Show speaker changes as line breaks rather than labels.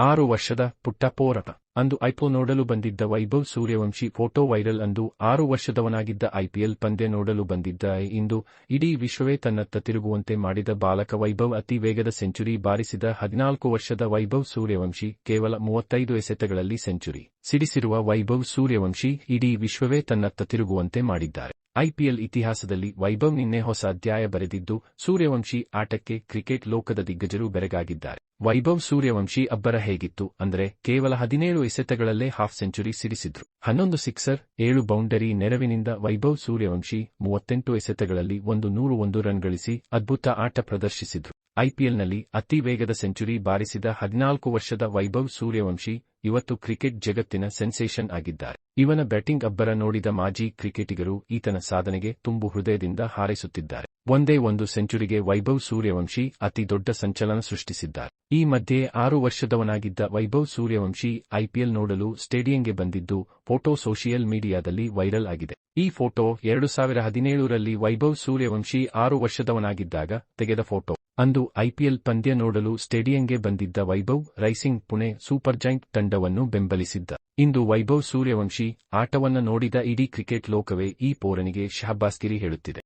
ಆರು ವರ್ಷದ ಪುಟ್ಟ ಅಂದು ಐಪೋ ನೋಡಲು ಬಂದಿದ್ದ ವೈಭವ್ ಸೂರ್ಯವಂಶಿ ಫೋಟೋ ವೈರಲ್ ಅಂದು ಆರು ವರ್ಷದವನಾಗಿದ್ದ ಐಪಿಎಲ್ ಪಂದ್ಯ ನೋಡಲು ಬಂದಿದ್ದ. ಇಂದು ಇಡೀ ವಿಶ್ವವೇ ತನ್ನತ್ತ ತಿರುಗುವಂತೆ ಮಾಡಿದ ಬಾಲಕ ವೈಭವ್ ಅತಿ ವೇಗದ ಸೆಂಚುರಿ ಬಾರಿಸಿದ ಹದಿನಾಲ್ಕು ವರ್ಷದ ವೈಭವ್ ಸೂರ್ಯವಂಶಿ ಕೇವಲ ಮೂವತ್ತೈದು ಎಸೆತಗಳಲ್ಲಿ ಸೆಂಚುರಿ ಸಿಡಿಸಿರುವ ವೈಭವ್ ಸೂರ್ಯವಂಶಿ ಇಡೀ ವಿಶ್ವವೇ ತನ್ನತ್ತ ತಿರುಗುವಂತೆ ಮಾಡಿದ್ದಾರೆ. ಐಪಿಎಲ್ ಇತಿಹಾಸದಲ್ಲಿ ವೈಭವ್ ನಿನ್ನೆ ಹೊಸ ಅಧ್ಯಾಯ ಬರೆದಿದ್ದು, ಸೂರ್ಯವಂಶಿ ಆಟಕ್ಕೆ ಕ್ರಿಕೆಟ್ ಲೋಕದ ದಿಗ್ಗಜರು ಬೆರಗಾಗಿದ್ದಾರೆ. ವೈಭವ್ ಸೂರ್ಯವಂಶಿ ಅಬ್ಬರ ಹೇಗಿತ್ತು ಅಂದ್ರೆ ಕೇವಲ ಹದಿನೇಳು ಎಸೆತಗಳಲ್ಲೇ ಹಾಫ್ ಸೆಂಚುರಿ ಸಿಡಿಸಿದ್ರು. ಹನ್ನೊಂದು ಸಿಕ್ಸರ್, ಏಳು ಬೌಂಡರಿ ನೆರವಿನಿಂದ ವೈಭವ್ ಸೂರ್ಯವಂಶಿ ಮೂವತ್ತೆಂಟು ಎಸೆತಗಳಲ್ಲಿ ಒಂದು ನೂರು ಒಂದು ರನ್ ಗಳಿಸಿ ಅದ್ಭುತ ಆಟ ಪ್ರದರ್ಶಿಸಿದ್ರು. ಐಪಿಎಲ್ನಲ್ಲಿ ಅತಿ ವೇಗದ ಸೆಂಚುರಿ ಬಾರಿಸಿದ ಹದಿನಾಲ್ಕು ವರ್ಷದ ವೈಭವ್ ಸೂರ್ಯವಂಶಿ ಇವತ್ತು ಕ್ರಿಕೆಟ್ ಜಗತ್ತಿನ ಸೆನ್ಸೇಷನ್ ಆಗಿದ್ದಾರೆ. ಇವನ ಬ್ಯಾಟಿಂಗ್ ಅಬ್ಬರ ನೋಡಿದ ಮಾಜಿ ಕ್ರಿಕೆಟಿಗರು ಈತನ ಸಾಧನೆಗೆ ತುಂಬು ಹೃದಯದಿಂದ ಹಾರೈಸುತ್ತಿದ್ದಾರೆ. ಒಂದೇ ಒಂದು ಸೆಂಚುರಿಗೆ ವೈಭವ್ ಸೂರ್ಯವಂಶಿ ಅತಿ ದೊಡ್ಡ ಸಂಚಲನ ಸೃಷ್ಟಿಸಿದ್ದಾರೆ. ಈ ಮಧ್ಯೆ ಆರು ವರ್ಷದವನಾಗಿದ್ದ ವೈಭವ್ ಸೂರ್ಯವಂಶಿ ಐಪಿಎಲ್ ನೋಡಲು ಸ್ಟೇಡಿಯಂಗೆ ಬಂದಿದ್ದು ಫೋಟೋ ಸೋಷಿಯಲ್ ಮೀಡಿಯಾದಲ್ಲಿ ವೈರಲ್ ಆಗಿದೆ. ಈ ಫೋಟೋ ಎರಡು ಸಾವಿರ ಹದಿನೇಳರಲ್ಲಿ ವೈಭವ್ ಸೂರ್ಯವಂಶಿ ಆರು ವರ್ಷದವನಾಗಿದ್ದಾಗ ತೆಗೆದ ಫೋಟೋ. ಅಂದು ಐಪಿಎಲ್ ಪಂದ್ಯ ನೋಡಲು ಸ್ಟೇಡಿಯಂಗೆ ಬಂದಿದ್ದ Vaibhav Rising Pune Super Giant ತಂಡವನ್ನು ಬೆಂಬಲಿಸಿದ್ದ. ಇಂದು ವೈಭವ್ ಸೂರ್ಯವಂಶಿ ಆಟವನ್ನ ನೋಡಿದ ಇಡೀ ಕ್ರಿಕೆಟ್ ಲೋಕವೇ ಈ ಪೋರನಿಗೆ ಶಹಬ್ಬಾಸ್ಗಿರಿ ಹೇಳುತ್ತಿದೆ.